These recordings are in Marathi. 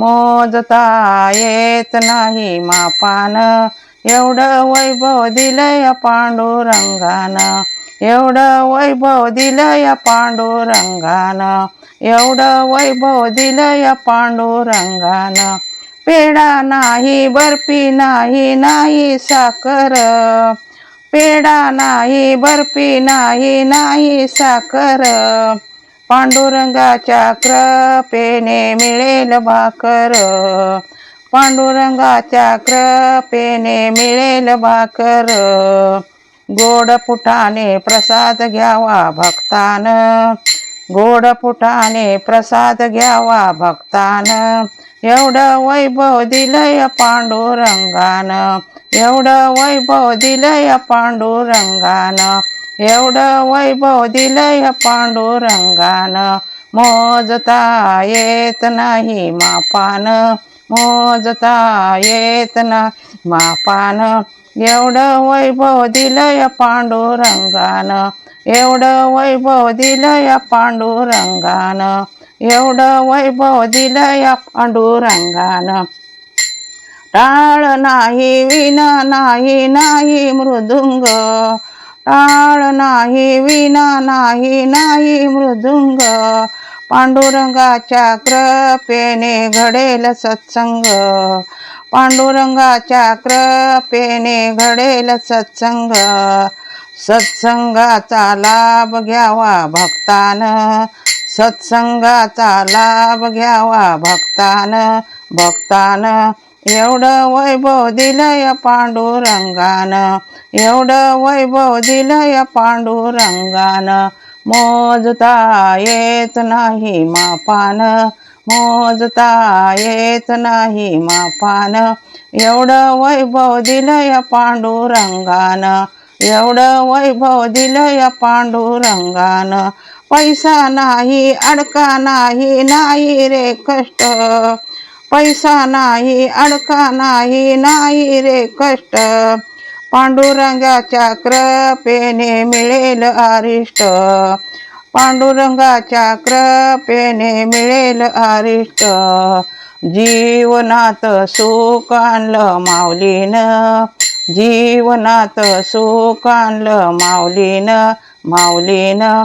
मोजता येत नाही मापान. एवढं वैभव दिलं या पांडुरंगानं. एवढं वैभव दिलं या पांडुरंगानं. एवढं वैभव दिलं या पांडुरंगानं. पेढा नाही बर्फी नाही नाही साखर. पेढा नाही बर्फी नाही नाही साखर. पांडुरंगाच्या कृपेने मिळेल भाकर पांडुरंगाच्या कृपेने मिळेल भाकर. गोड फुटाने प्रसाद घ्यावा भक्तान. गोड फुटाने प्रसाद घ्यावा भक्तान. एवढं वैभव दिलंय पांडुरंगानं. एवढं वैभव दिलंय पांडुरंगानं. एवढं वैभव दिलंय पांडुरंगानं. मोजता येत नाही मापान. मोजता येत नाही मापान. एवढं वैभव दिलंय पांडुरंगानं. एवढं वैभव दिलंय पांडुरंगानं. एवढं वैभव दिलंय पांडुरंगानं. टाळ नाही विना नाही नाही मृदुंग. टाळ नाही विना नाही नाही मृदुंग. पांडुरंगाच्या कृपेने घडेल सत्संग. पांडुरंगाच्या कृपेने घडेल सत्संग. सत्संगाचा लाभ घ्यावा भक्तान. सत्संगाचा लाभ घ्यावा भक्तान. भक्तान एवढं वैभव दिलंय पांडुरंगानं. एवढं वैभव दिलंय पांडुरंगानं. मोजता येत नाही मापान. मोजता येत नाही मापान. एवढं वैभव दिलंय पांडुरंगानं. एवढं वैभव दिलंय पांडुरंगानं. पैसा नाही अडका नाही नाही रे कष्ट. पैसा नाही अडका नाही नाही रे कष्ट. पांडुरंगाच्या कृपेने मिळेल अरिष्ट पांडुरंगाच्या कृपेने मिळेल अरिष्ट जीवनात सुख आणलं माऊलीनं. जीवनात सुख आणलं माऊलीनं. माऊलीनं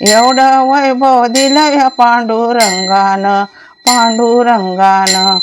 एवढं वैभव दिलं या पांडुरंगानं पांडुरंगानं.